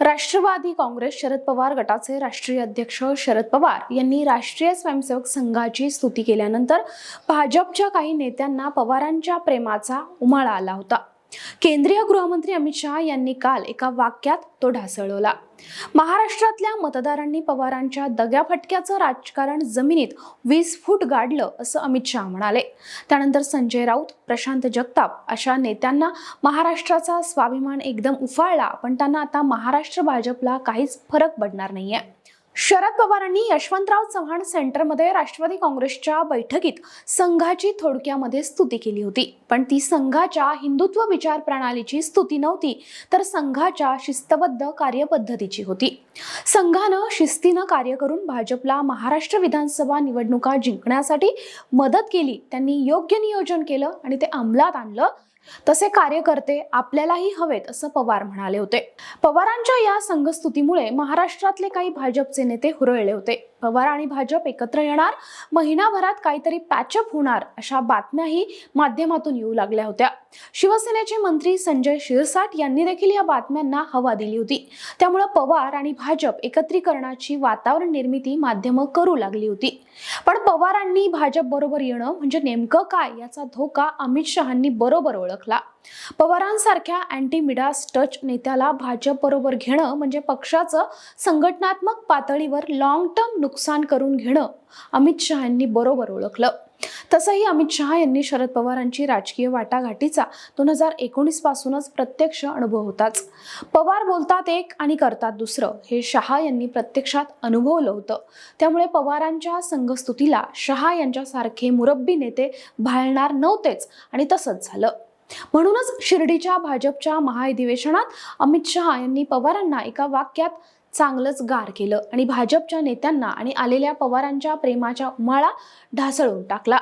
राष्ट्रवादी काँग्रेस शरद पवार गटाचे राष्ट्रीय अध्यक्ष शरद पवार यांनी राष्ट्रीय स्वयंसेवक संघाची स्तुती केल्यानंतर भाजपच्या काही नेत्यांना पवारांच्या प्रेमाचा उमाळा आला होता. केंद्रीय गृहमंत्री अमित शहा यांनी काल एका वाक्यात तो ढासळवला महाराष्ट्रातल्या मतदारांनी पवारांच्या दग्याफटक्याचं राजकारण जमिनीत वीस फूट गाडलं असं अमित शहा म्हणाले. त्यानंतर संजय राऊत प्रशांत जगताप अशा नेत्यांना महाराष्ट्राचा स्वाभिमान एकदम उफाळला पण त्यांना आता महाराष्ट्र भाजपला काहीच फरक पडणार नाहीये. शरद पवारांनी यशवंतराव चव्हाण सेंटरमध्ये राष्ट्रवादी काँग्रेसच्या बैठकीत संघाची थोडक्यामध्ये स्तुती केली होती. पण ती संघाच्या हिंदुत्व विचार प्रणालीची स्तुती नव्हती तर संघाच्या शिस्तबद्ध कार्यपद्धतीची होती. संघानं शिस्तीनं कार्य करून भाजपला महाराष्ट्र विधानसभा निवडणुका जिंकण्यासाठी मदत केली. त्यांनी योग्य नियोजन केलं आणि ते अंमलात आणलं. तसे कार्यकर्ते आपल्यालाही हवेत असं पवार म्हणाले होते. पवारांच्या या संघस्तुतीमुळे महाराष्ट्रातले काही भाजपचे नेते हुरळले होते. पवार आणि भाजप एकत्र येणार. महिनाभरात काहीतरी पॅचअप होणार अशा बातम्याही माध्यमातून येऊ लागल्या होत्या. शिवसेनेचे मंत्री संजय शिरसाट यांनी देखील या बातम्यांना हवा दिली होती. त्यामुळे पवार आणि भाजप एकत्रीकरणाची वातावरण निर्मिती माध्यमं करू लागली होती. पण पवारांनी भाजप बरोबर येणं म्हणजे नेमकं काय याचा धोका अमित शहांनी बरोबर ओळखला. पवारांसारख्या अँटी मिडास टच नेत्याला भाजप बरोबर घेणं म्हणजे पक्षाचं संघटनात्मक पातळीवर लॉंग टर्म नुकसान करून घेणं अमित शहा यांनी बरोबर ओळखलं. तसंही अमित शहा यांनी शरद पवारांची राजकीय वाटाघाटीचा दोन हजार एकोणीस पासूनच प्रत्यक्ष अनुभव होताच. पवार बोलतात एक आणि करतात दुसरं हे शहा यांनी प्रत्यक्षात अनुभवलं होतं. त्यामुळे पवारांच्या संघस्तुतीला शहा यांच्यासारखे मुरब्बी नेते भाळणार नव्हतेच आणि तसंच झालं. म्हणूनच शिर्डीच्या भाजपच्या महाधिवेशनात अमित शहा यांनी पवारांना एका वाक्यात चांगलंच गार केलं आणि भाजपच्या नेत्यांना आणि आलेल्या पवारांच्या प्रेमाच्या उमाळा ढासळून टाकला.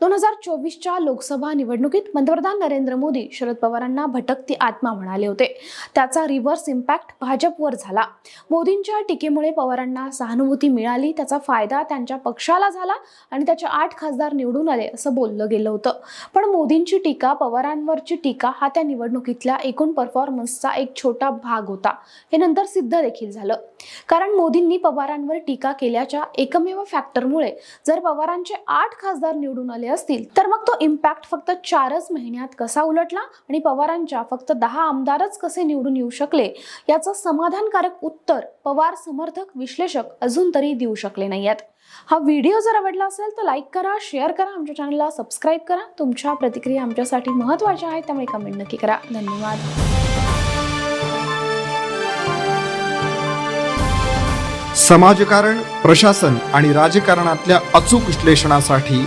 दोन हजार चोवीसच्या लोकसभा निवडणुकीत पंतप्रधान नरेंद्र मोदी शरद पवारांना भटकती आत्मा म्हणाले होते. त्याचा रिव्हर्स इम्पॅक्ट भाजपवर झाला. मोदींच्या टीकेमुळे पवारांना सहानुभूती मिळाली त्याचा फायदा त्यांच्या पक्षाला झाला आणि त्याचे आठ खासदार निवडून आले असं बोललं गेलं होतं. पण मोदींची टीका पवारांवरची टीका हा त्या निवडणुकीतल्या एकूण परफॉर्मन्सचा एक छोटा भाग होता. हे नंतर सिद्ध देखील झालं. कारण मोदींनी पवारांवर टीका केल्याच्या एकमेव फॅक्टरमुळे जर पवारांचे आठ खासदार निवडून आले असतील. तर मग तो इम्पॅक्ट फक्त चारच महिन्यात कसा उलटला आणि पवारांच्या फक्त दहा आमदारच कसे निवडून येऊ शकले? याचं समाधानकारक उत्तर पवार समर्थक विश्लेषक अजून तरी देऊ शकले नाहीयेत. हा व्हिडिओ जर आवडला असेल तर लाईक करा शेअर करा आमच्या चॅनलला सबस्क्राईब करा. तुमच्या प्रतिक्रिया आमच्यासाठी महत्त्वाच्या आहेत त्यामुळे कमेंट नक्की करा. धन्यवाद. समाजकारण प्रशासन आणि राजकारणातल्या अचूक विश्लेषणासाठी